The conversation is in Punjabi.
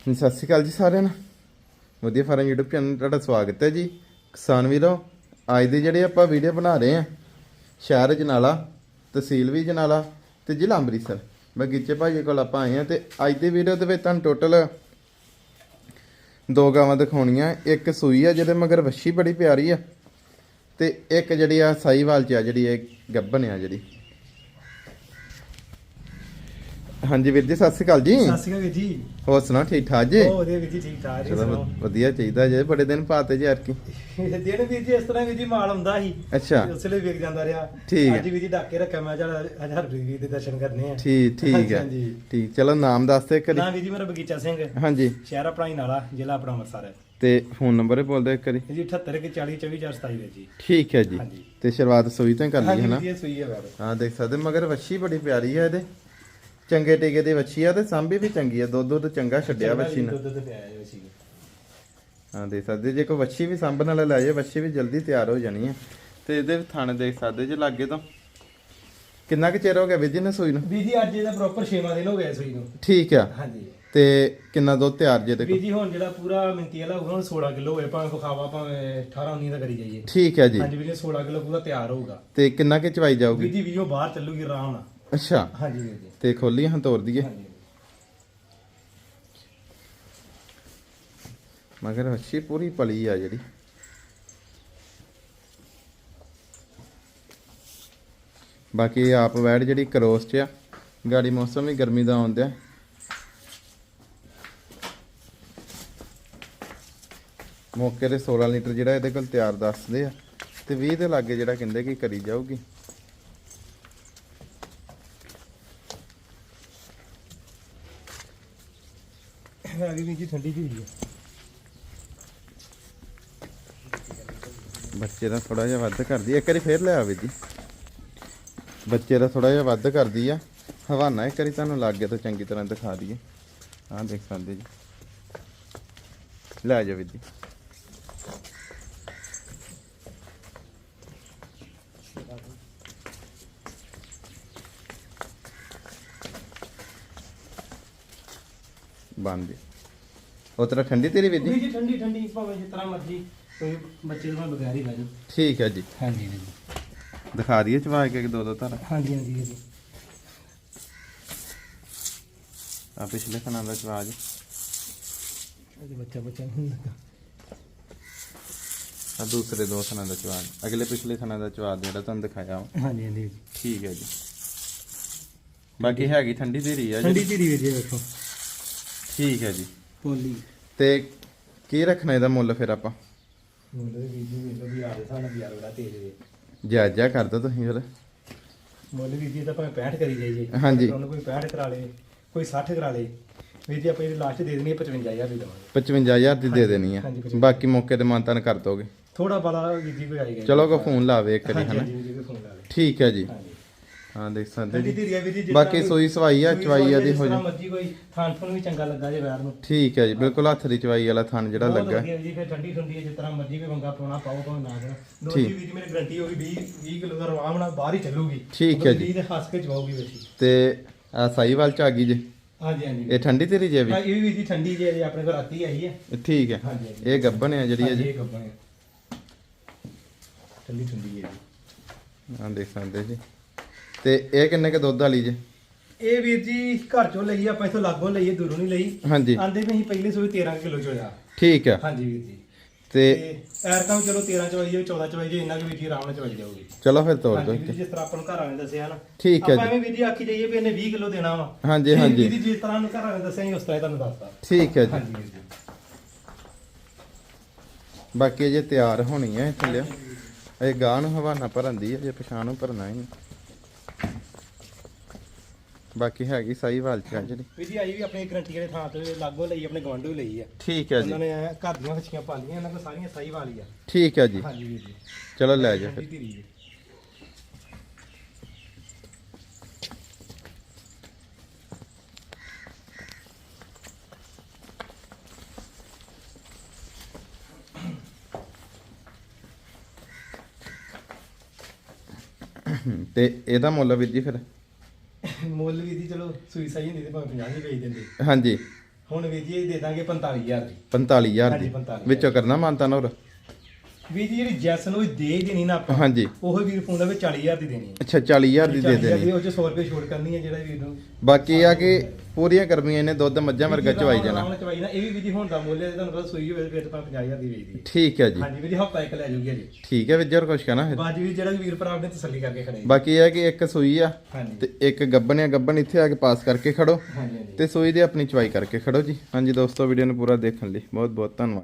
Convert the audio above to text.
ਸਤਿ ਸ਼੍ਰੀ ਅਕਾਲ ਜੀ ਸਾਰਿਆਂ ਨੂੰ। ਵਧੀਆ ਫਾਰਮ YouTube ਚੈਨਲ ਤੁਹਾਡਾ ਸਵਾਗਤ ਹੈ ਜੀ। ਕਿਸਾਨ ਵੀਰੋ, ਅੱਜ ਦੀ ਜਿਹੜੀ ਆਪਾਂ ਵੀਡੀਓ ਬਣਾ ਰਹੇ ਆ ਸ਼ਹਿਰ ਜਨਾਲਾ, ਤਹਿਸੀਲ ਵੀ ਜਨਾਲਾ ਤੇ ਜ਼ਿਲ੍ਹਾ ਅੰਮ੍ਰਿਤਸਰ। ਬਗੀਚੇ ਭਾਜੀ ਕੋਲ ਆਪਾਂ ਆਏ ਆ ਤੇ ਅੱਜ ਦੀ ਵੀਡੀਓ ਦੇ ਵਿੱਚ ਤੁਹਾਨੂੰ ਟੋਟਲ ਦੋ ਗਾਵਾਂ ਦਿਖਾਉਣੀਆਂ। ਇੱਕ ਸੂਈ ਆ ਜਿਹਦੇ ਮਗਰ ਵੱਛੀ ਬੜੀ ਪਿਆਰੀ ਆ ਤੇ ਇੱਕ ਜਿਹੜੀ ਆ ਸਾਈਵਾਲ ਚ ਆ ਜਿਹੜੀ ਇਹ ਗੱਭਣ ਆ ਜਿਹੜੀ। ਹਾਂਜੀ ਵੀਰ ਜੀ ਸਤਿ ਸ਼੍ਰੀ ਅਕਾਲ ਜੀ। ਸਤਿ ਸ਼੍ਰੀ ਅਕਾਲ ਵੀਰ ਜੀ। ਹੋਰ ਸੁਣਾ ਠੀਕ ਠਾਕ ਜੀ? ਵਧੀਆ ਵੀਰ ਜੀ ਠੀਕ ਠਾਕ ਜੀ ਚਲੋ ਵਧੀਆ ਚਾਹੀਦਾ ਜੇ ਬੜੇ ਦਿਨ ਪਾਤੇ ਜੀ ਅਰਕੀ ਦਿਨ ਵੀਰ ਜੀ ਇਸ ਤਰ੍ਹਾਂ ਵੀਰ ਜੀ ਮਾਲ ਆਉਂਦਾ ਸੀ। ਅੱਛਾ। ਉਸ ਲਈ ਵਿਕ ਜਾਂਦਾ ਰਿਹਾ। ਠੀਕ ਹੈ। ਅੱਜ ਵੀਰ ਜੀ ਡੱਕ ਕੇ ਰੱਖਿਆ ਮੈਂ ਚੱਲ ਹਰਪ੍ਰੀਤ ਵੀਰ ਦੇ ਦਰਸ਼ਨ ਕਰਨੇ ਆ। ਠੀਕ ਠੀਕ ਹੈ। ਹਾਂਜੀ। ਠੀਕ ਚਲੋ ਨਾਮ ਦੱਸ ਦੇ ਕਰੀ ਨਾ ਵੀਰ ਜੀ ਮੇਰਾ ਬਗੀਚਾ ਸਿੰਘ ਹਾਂਜੀ। ਸ਼ਹਿਰ ਆਪਣਾ ਹੀ ਨਾਲਾ ਜ਼ਿਲ੍ਹਾ ਆਪਣਾ ਅੰਮ੍ਰਿਤਸਰ ਹੈ। ਤੇ ਫੋਨ ਨੰਬਰ ਹੀ ਬੋਲ ਦੇ ਕਰੀ ਜੀ 78 ਕਿ 40 24 27 ਵੀਰ ਜੀ। ਠੀਕ ਹੈ ਜੀ। ਤੇ ਸ਼ੁਰੂਆਤ ਸੂਈ ਤੋਂ ਹੀ ਕਰ ਲਈ ਹੈ ਨਾ ਜੀ ਇਹ ਸੂਈ ਹੈ ਹਾਂ ਦੇਖ ਸਕਦੇ ਮਗਰ ਵੱਛੀ ਬੜੀ ਪਿਆਰੀ ਹੈ ਇਹਦੇ। ਚੰਗੇ ਟੀਕੇ ਦੀ ਵੱਛੀ ਆ ਤੇ ਸਾਂਭੀ ਵੀ ਚੰਗੀ ਆ ਦੁੱਧ ਦੁੱਧ ਚੰਗਾ ਛੱਡਿਆ ਵੱਛੀ ਨੇ। ਦੁੱਧ ਤੇ ਪਿਆ ਹੈ ਵੱਛੀ ਹਾਂ ਦੇਖ ਸਕਦੇ ਜੇ ਕੋਈ ਵੱਛੀ ਵੀ ਸਾਂਭਣ ਵਾਲਾ ਲੈ ਜਾਏ ਵੱਛੀ ਵੀ ਜਲਦੀ ਤਿਆਰ ਹੋ ਜਾਣੀ ਹੈ ਤੇ ਇਹਦੇ ਥਾਣੇ ਦੇਖ ਸਕਦੇ ਜੇ ਲਾਗੇ ਤੋਂ। ਕਿੰਨਾ ਕੁ ਚਿਰ ਹੋ ਗਿਆ ਵੀਰ ਜੀ ਨੇ ਸੂਈ ਨੂੰ? ਵੀਰ ਜੀ ਅੱਜ ਇਹਦਾ ਪ੍ਰੋਪਰ 6 ਦਿਨ ਹੋ ਗਏ ਸੂਈ ਨੂੰ। ਠੀਕ ਆ। ਹਾਂਜੀ। ਤੇ ਕਿੰਨਾ ਦੁੱਧ ਤਿਆਰ ਜੇ ਦੇਖੋ ਵੀਰ ਜੀ ਹੁਣ ਜਿਹੜਾ ਪੂਰਾ ਮਿੰਤੀ ਵਾਲਾ ਹੁਣ 16 ਕਿਲੋ ਹੋਏ ਭਾਵੇਂ ਵਿਖਾਵਾ ਭਾਵੇਂ 18 19 ਦਾ ਕਰੀ ਜਾਈਏ। ਠੀਕ ਹੈ ਜੀ। ਹਾਂਜੀ ਵੀਰ ਜੀ 16 ਕਿਲੋ ਪੂਰਾ ਤਿਆਰ ਹੋਊਗਾ। ਤੇ ਕਿੰਨਾ ਕਿ ਚਵਾਈ ਜਾਊਗੀ? ਵੀਰ ਜੀ ਵੀਡੀਓ ਬਾਹਰ ਚੱਲੂਗੀ ਆਰਾਮ ਨਾਲ। ਅੱਛਾ। ਹਾਂਜੀ ਵੀਰ ਜੀ। ਤੇ ਖੋਲੀ ਹਾਂ ਤੋੜ ਦਈਏ। ਹਾਂਜੀ। ਮਗਰ ਅੱਛੀ ਪੂਰੀ ਪਲੀ ਆ ਜਿਹੜੀ। ਬਾਕੀ ਇਹ ਆਪ ਵੈੜ ਜਿਹੜੀ ਕਰੋਸ ਚ ਆ ਗਾੜੀ ਮੌਸਮ ਵੀ ਗਰਮੀ ਦਾ ਆਉਂਦਿਆ ਮੌਕੇ ਤੇ 16 ਲੀਟਰ ਜਿਹੜਾ ਇਹਦੇ ਕੋਲ ਤਿਆਰ ਦੱਸਦੇ ਆ। ਤੇ 20 ਦੇ ਲਾਗੇ ਜਿਹੜਾ ਕਹਿੰਦੇ ਕਿ ਕਰੀ ਜਾਊਗੀ। ਆ ਗਈ ਵੀਰ ਜੀ, ਠੰਡੀ ਜੀ ਹੋਈ ਹੈ ਬੱਚੇ ਦਾ ਥੋੜਾ ਜਿਹਾ ਵੱਧ ਕਰਦੀ ਆ। ਇੱਕ ਵਾਰੀ ਫੇਰ ਲੈ ਆਵੇ ਜੀ। ਬੱਚੇ ਦਾ ਥੋੜਾ ਜਿਹਾ ਵੱਧ ਕਰਦੀ ਆ। ਹਵਾਨਾ ਇੱਕ ਵਾਰੀ ਤੁਹਾਨੂੰ ਲੱਗ ਗਿਆ ਤੋਂ ਚੰਗੀ ਤਰ੍ਹਾਂ ਦਿਖਾ ਦਈਏ। ਆਹ ਦੇਖ ਸਕਦੇ ਜੀ। ਲੈ ਜਾ ਵੀਰ ਜੀ। ਬੰਦ ਉਹ ਤਰ੍ਹਾਂ ਠੰਡੀ ਤੇਰੀ ਵੀਰ ਜੀ ਜੀ ਠੰਡੀ ਠੰਡੀ ਭਾਵੇਂ ਜਿਸ ਤਰ੍ਹਾਂ ਮਰਜ਼ੀ ਕੋਈ ਬੱਚੇ ਤੋਂ ਬਗੈਰ ਹੀ ਬੈਜੋ ਠੀਕ ਹੈ ਜੀ। ਹਾਂਜੀ ਵੀਰ ਜੀ ਦਿਖਾ ਦਈਏ ਚਵਾ ਕੇ ਦੋ ਦੋ ਧਾਰਾ। ਹਾਂਜੀ ਹਾਂਜੀ ਵੀਰ ਜੀ ਆ ਪਿਛਲੇ ਖਣਾ ਦਾ ਚਵਾ ਜੀ। ਅਜੇ ਬੱਚਾ ਬੱਚਾ ਨਹੀਂ ਲੱਗਾ ਆ ਦੂਸਰੇ ਦੋ ਥਣਾ ਦਾ ਚਵਾ ਅਗਲੇ ਪਿਛਲੇ ਥਣਾ ਦਾ ਚਵਾ ਜਿਹੜਾ ਤੁਹਾਨੂੰ ਦਿਖਾਇਆ ਵਾ। ਹਾਂਜੀ ਹਾਂਜੀ। ਵੀਰ ਜੀ ਠੀਕ ਹੈ ਜੀ। ਬਾਕੀ ਹੈਗੀ ਠੰਡੀ ਧੀਰੀ ਆ ਠੰਡੀ ਜੀ ਧੀਰੀ ਵੀਰ ਜੀ ਵੇਖੋ ਠੀਕ ਹੈ ਜੀ। ਪੋਲੀ ਤੇ ਕੀ ਰੱਖਣਾ ਇਹਦਾ ਮੁੱਲ ਫਿਰ ਆਪਾਂ? ਮੁੰਡੇ ਵੀਰ ਜੀ ਵੇਖੋ ਵੀ ਆ ਦੇ ਸਾਡਾ ਬਿਆਰ ਬੜਾ ਤੇਜ਼ ਹੈ ਜਾਇਜ਼ਾ ਕਰ ਦੋ ਤੁਸੀਂ ਫਿਰ। ਮੁੱਲ ਵੀਰ ਜੀ ਤਾਂ ਭਾਵੇਂ 65 ਕਰੀ ਜਾਈਏ। ਹਾਂਜੀ। ਉਹਨੂੰ ਕੋਈ 65 ਕਰਾ ਲੇ ਕੋਈ 60 ਕਰਾ ਲੇ ਵੀਰ ਜੀ ਆਪਾਂ ਇਹ ਲਾਸਟ ਦੇ ਦੇਣੀ ਹੈ 55000 ਦੀ ਦਵਾਂਗੇ। 55000 ਦੀ ਦੇ ਦੇਣੀ ਆ ਹਾਂਜੀ, ਪਚਵੰਜਾ। ਬਾਕੀ ਮੌਕੇ ਤੇ ਮਾਨਤਾਨ ਕਰ ਦੋਗੇ। ਥੋੜਾ ਬੜਾ ਵੀਰ ਜੀ ਕੋਈ ਆਏਗਾ ਚਲੋ ਕੋ ਫੋਨ ਲਾਵੇ ਇੱਕ ਵਾਰੀ ਹਾਂਜੀ ਹਨਾ? ਹਾਂਜੀ ਵੀਰ ਜੀ ਕੋਈ ਫੋਨ ਲਾ ਲੇ ਠੀਕ ਹੈ ਜੀ। ਹਾਂਜੀ। ਹਾਂ ਦੇਖ ਸਕਦੇ ਠੰਡੀ ਜੀ। ਧੀਰੀ ਆ ਵੀਰ ਜੀ ਜਿਸ ਬਾਕੀ ਸੂਈ ਸਵਾਈ ਆ ਚਵਾਈ ਆ ਆ, ਦੀ ਜਿਸ ਹੋ ਤਰ੍ਹਾਂ ਜਾ ਮਰਜ਼ੀ ਕੋਈ ਥਾਨ ਥੁਨ ਵੀ ਚੰਗਾ ਲੱਗਾ ਜੇ ਵੈਰ ਨੂੰ। ਠੀਕ ਹੈ ਜੀ ਬਿਲਕੁਲ ਹੱਥ ਦੀ ਚਵਾਈ ਵਾਲਾ ਥਣ ਜਿਹੜਾ ਬਹੁਤ ਲੱਗਾ। ਵਧੀਆ ਜੀ ਫਿਰ ਠੰਡੀ ਠੰਡੀ ਹੈ ਜਿਸ ਤਰ੍ਹਾਂ ਮਰਜ਼ੀ ਕੋਈ ਮੰਗਾ ਪਾਉਣਾ ਪਾਓ ਭਾਵੇਂ ਨਾ ਕਰੋ। ਦੋ ਠੀਕ। ਜੀ ਵੀਰ ਜੀ ਮੇਰੀ ਗਰੰਟੀ ਹੋਗੀ 20 20 ਕਿਲੋ ਦਾ ਰਵਾਮ ਨਾਲ ਬਾਹਰ ਹੀ ਚੱਲੂਗੀ। ਠੀਕ ਹੈ ਜੀ। 20 ਦੇ ਹੱਸ ਕੇ ਚਵਾਉਗੀ ਵੈਸੀ ਤੇ ਆ ਸਾਈਵਾਲ ਚ ਆ ਗਈ ਜੀ? ਹਾਂਜੀ ਹਾਂਜੀ। ਇਹ ਠੰਡੀ ਤੇਰੀ ਜੇ ਵੀ? ਹਾਂ, ਇਹ ਵੀ ਵੀਰ ਜੀ ਠੰਡੀ ਜੇ ਜੇ ਆਪਣੇ ਕੋਲ ਰਾਤੀ ਆਈ ਹੈ। ਠੀਕ ਹੈ ਹਾਂਜੀ, ਹਾਂਜੀ। ਇਹ ਗੱਬਨ ਹੈ ਜਿਹੜੀ ਹੈ ਹਾਂਜੀ, ਜੀ ਇਹ ਗੱਬਣ ਹੈ ਠੰਡੀ ਠੰਡੀ ਹੈ ਜੀ। ਹਾਂ ਦੇਖ ਸਕਦੇ ਜੀ। ਤੇ ਇਹ ਕਿੰਨੇ ਕ ਦੁੱਧ ਵਾਲੀ ਜੇ? ਇਹ ਵੀਰ ਜੀ ਘਰ ਚੋਂ ਲਈ ਆਪਾਂ ਇਥੋਂ ਲਾਗੋਂ ਲਈਏ ਦੂਰੋਂ ਨਹੀਂ ਲਈ। ਹਾਂਜੀ। ਆਂਦੇ ਵੀ ਅਸੀਂ ਪਹਿਲੇ ਸੂਈ 13 ਕਿਲੋ ਚ ਹੋਇਆ ਠੀਕ ਹੈ ਹਾਂਜੀ ਵੀਰ ਜੀ। ਤੇ ਐਰ ਤਾਂ ਚਲੋ 13 ਚਵਾਈ ਜਾਓ 14 ਚਵਾਈ ਜਾਓ ਇੰਨਾ ਕੁ ਵੀਰ ਜੀ ਆਰਾਮ ਨਾਲ ਚਵਾਈ ਜਾਊਗੀ। ਚਲੋ ਫਿਰ ਤੋੜ ਦੋ ਜਿਸ ਤਰ੍ਹਾਂ ਆਪਾਂ ਨੂੰ ਘਰ ਵਾਲੇ ਦੱਸਿਆ ਨਾ। ਠੀਕ ਹੈ ਆਪਾਂ ਜੀ। ਐਵੇਂ ਵੀਰ ਜੀ ਆਖੀ ਜਾਈਏ ਵੀ ਇਹਨੇ 20 ਕਿਲੋ ਦੇਣਾ ਵਾ। ਹਾਂਜੀ, ਹਾਂਜੀ। ਜੀ ਜਿਸ ਤਰ੍ਹਾਂ ਨੂੰ ਘਰ ਵਾਲੇ ਨੇ ਦੱਸਿਆ ਸੀ ਉਸ ਤਰ੍ਹਾਂ ਹੀ ਤੁਹਾਨੂੰ ਦੱਸਤਾ। ਠੀਕ ਹੈ ਜੀ। ਹਾਂਜੀ ਵੀਰ ਜੀ। ਬਾਕੀ ਜੇ ਤਿਆਰ ਹੋਣੀ ਹੈ ਇੱਥੇ ਲਿਓ ਇਹ ਗਾਂ ਨੂੰ ਹਵਾਨਾ ਭਰਨ ਦੀ ਹੈ ਜੇ ਪਛਾਣ ਨੂੰ ਭਰਨਾ ਹੀ ਬਾਕੀ ਹੈਗੀ ਸਾਈਵਾਲ ਚ ਜਿਹੜੀ ਵੀਰ ਜੀ ਆਈ ਵੀ ਆਪਣੀ ਗਰੰਟੀ ਵਾਲੇ ਥਾਂ ਤੇ ਲਾਗੋ ਲਈ ਆਪਣੇ ਗਵਾਂਢੋਂ ਲਈ ਆ। ਠੀਕ ਹੈ ਜੀ। ਉਹਨਾਂ ਨੇ ਘਰ ਦੀਆਂ ਵੱਛੀਆਂ ਪਾਲੀਆਂ ਇਹਨਾਂ ਕੋਲ ਸਾਰੀਆਂ ਸਹੀ ਵਾਲੀ ਆ। ਠੀਕ ਹੈ ਜੀ। ਹਾਂਜੀ ਵੀਰ ਜੀ। ਚਲੋ ਲੈ ਜਾ ਫਿਰ। ਤੇ ਇਹਦਾ ਮੁੱਲ ਵੀਰ ਜੀ ਫਿਰ? ਮੁੱਲ ਵੀ ਦੀ ਚਲੋ ਸੂਈ ਸਹੀ ਹੁੰਦੀ ਤੇ ਭਾਵੇਂ 50 ਹੀ ਵੇਚ ਦਿੰਦੇ। ਹਾਂਜੀ। ਹੁਣ ਵੀਰ ਜੀ ਇਹ ਦੇ ਦਾਂਗੇ 45000 ਦੀ। 45000 ਹਾਂਜੀ, ਦੀ। 45,000 ਵਿੱਚੋਂ ਕਰਨਾ ਮਾਨਤਾਨ ਹੋਰ? ਵੀਰ ਜੀ ਜਿਹੜੀ ਜੈਸ ਨੂੰ ਦੇ ਹੀ ਦੇਣੀ ਨਾ ਆਪਾਂ ਹਾਂਜੀ। ਉਹ ਵੀਰ ਫੋਨ ਵਿੱਚ 40000 ਦੀ ਦੇਣੀ ਹੈ। ਅੱਛਾ 40000 ਦੀ ਦੇ 40,000 ਦੇਣੀ ਦੀ ਉਹ ਚ 100 ਰੁਪਏ ਛੋੜ ਕਰਨੀ ਹੈ ਜਿਹੜਾ ਵੀਰ ਨੂੰ। ਬਾਕੀ ਆ ਕਿ ਪੂਰੀਆਂ ਗਰਮੀਆਂ ਇਹਨੇ ਦੁੱਧ ਮੱਝਾਂ ਵਰਗਾ ਚਵਾਈ ਜਾਣਾ। ਨਾਲ ਚਵਾਈ ਜਾਣਾ ਇਹ ਵੀ ਵੀਰ ਜੀ ਹੁਣ ਦਾ ਮੁੱਲ ਹੈ ਤੁਹਾਨੂੰ ਪਤਾ ਸੂਈ ਹੋਵੇ ਫਿਰ ਤਾਂ 50000 ਦੀ ਵੇਚਦੀ ਹੈ ਠੀਕ ਹੈ ਜੀ। ਹਾਂਜੀ ਵੀਰ ਹਫਤਾ ਇੱਕ ਲੈ ਜੂਗੀ ਜੀ ਠੀਕ ਹੈ ਵਿਜਰ ਕੁਛ ਕਹਿਣਾ ਫਿਰ ਬਾਜੀ ਵੀ ਜਿਹੜਾ ਵੀ ਵੀਰ ਭਰਾ ਆਪਣੇ ਤਸੱਲੀ ਕਰਕੇ ਖੜੇ ਬਾਕੀ ਇਹ ਹੈ ਕਿ ਇੱਕ ਸੂਈ ਆ ਹਾਂਜੀ। ਤੇ ਇੱਕ ਗੱਬਨ ਆ ਗੱਬਨ ਇੱਥੇ ਆ ਕੇ ਪਾਸ ਕਰਕੇ ਖੜੋ। ਤੇ ਸੂਈ ਦੀ ਆਪਣੀ ਚਵਾਈ ਕਰਕੇ ਖੜੋ ਜੀ। ਹਾਂਜੀ ਦੋਸਤੋ ਵੀਡੀਓ ਨੂੰ ਪੂਰਾ ਦੇਖਣ ਲਈ ਬਹੁਤ ਬਹੁਤ ਧੰਨਵਾਦ।